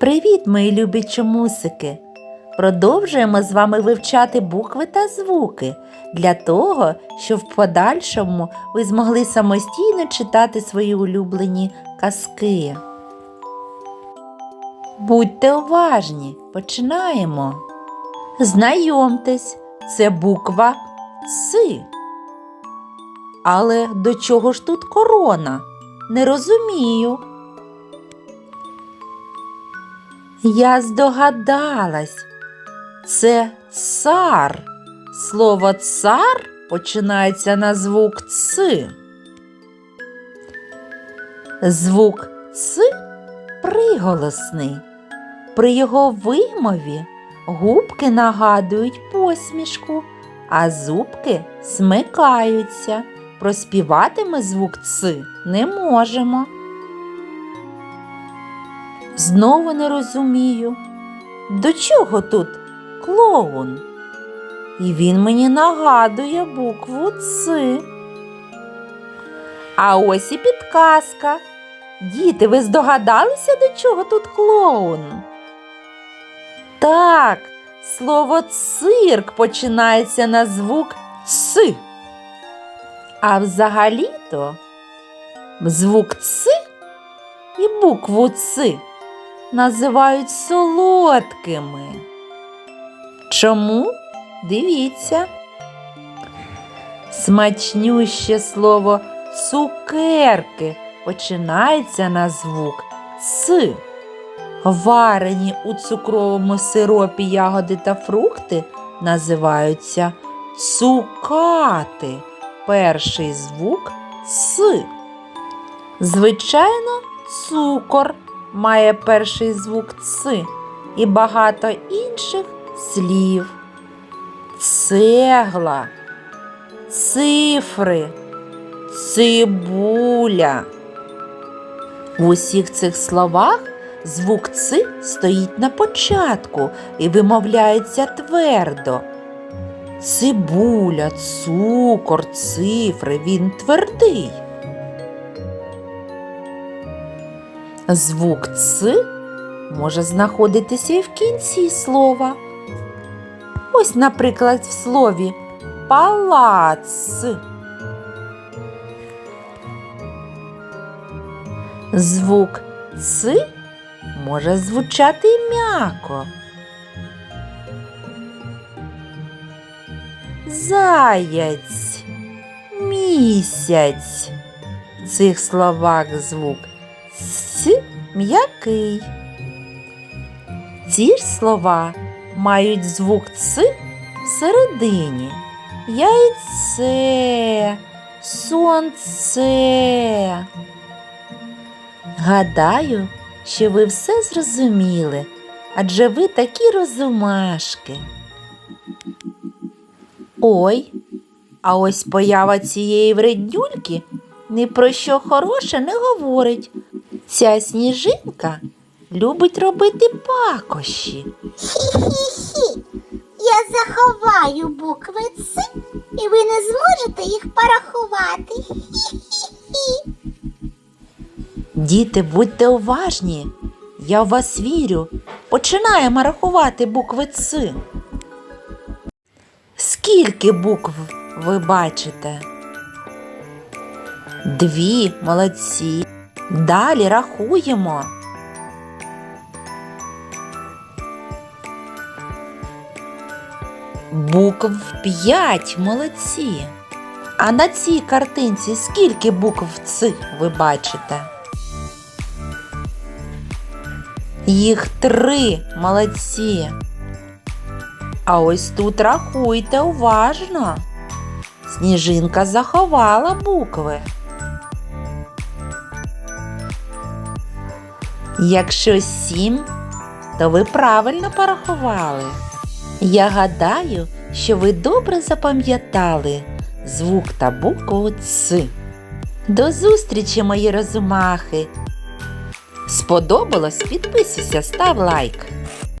Привіт, мої любі чомусики! Продовжуємо з вами вивчати букви та звуки для того, щоб в подальшому ви змогли самостійно читати свої улюблені казки. Будьте уважні, починаємо. Знайомтесь, це буква С. Але до чого ж тут корона? Не розумію. Я здогадалась. Це цар. Слово цар починається на звук ц. Звук ц приголосний. При його вимові губки нагадують посмішку, а зубки смикаються. Проспівати ми звук ц не можемо. Знову не розумію, до чого тут клоун? І він мені нагадує букву Ц. А ось і підказка. Діти, ви здогадалися, до чого тут клоун? Так, слово цирк починається на звук Ц. А взагалі-то звук Ц і букву Ц називають солодкими. Чому? Дивіться. Смачнюще слово цукерки починається на звук Ц. Варені у цукровому сиропі ягоди та фрукти називаються цукати. Перший звук С. Звичайно, цукор має перший звук Ц і багато інших слів. Цегла, цифри, цибуля. В усіх цих словах звук Ц стоїть на початку і вимовляється твердо. Цибуля, цукор, цифри він твердий. Звук Ц може знаходитися і в кінці слова. Ось, наприклад, в слові палац. Звук Ц може звучати м'яко. Заяць, місяць. В цих словах звук С м'який. Ці ж слова мають звук Ц всередині. Яйце, сонце. Гадаю, що ви все зрозуміли, адже ви такі розумашки. Ой, а ось поява цієї вреднюльки ні про що хороше не говорить. Ця сніжинка любить робити пакощі. Хі-хі-хі. Я заховаю букви Ц, і ви не зможете їх порахувати. Хі-хі-хі. Діти, будьте уважні. Я в вас вірю. Починаємо рахувати букви Ц. Скільки букв ви бачите? Дві, молодці. Далі рахуємо. Букв п'ять, молодці. А на цій картинці скільки букв Ц ви бачите? Їх три, молодці. А ось тут рахуйте уважно. Сніжинка заховала букви. Якщо сім, то ви правильно порахували. Я гадаю, що ви добре запам'ятали звук та букву Ц. До зустрічі, мої розумахи! Сподобалось? Підписуйся, став лайк.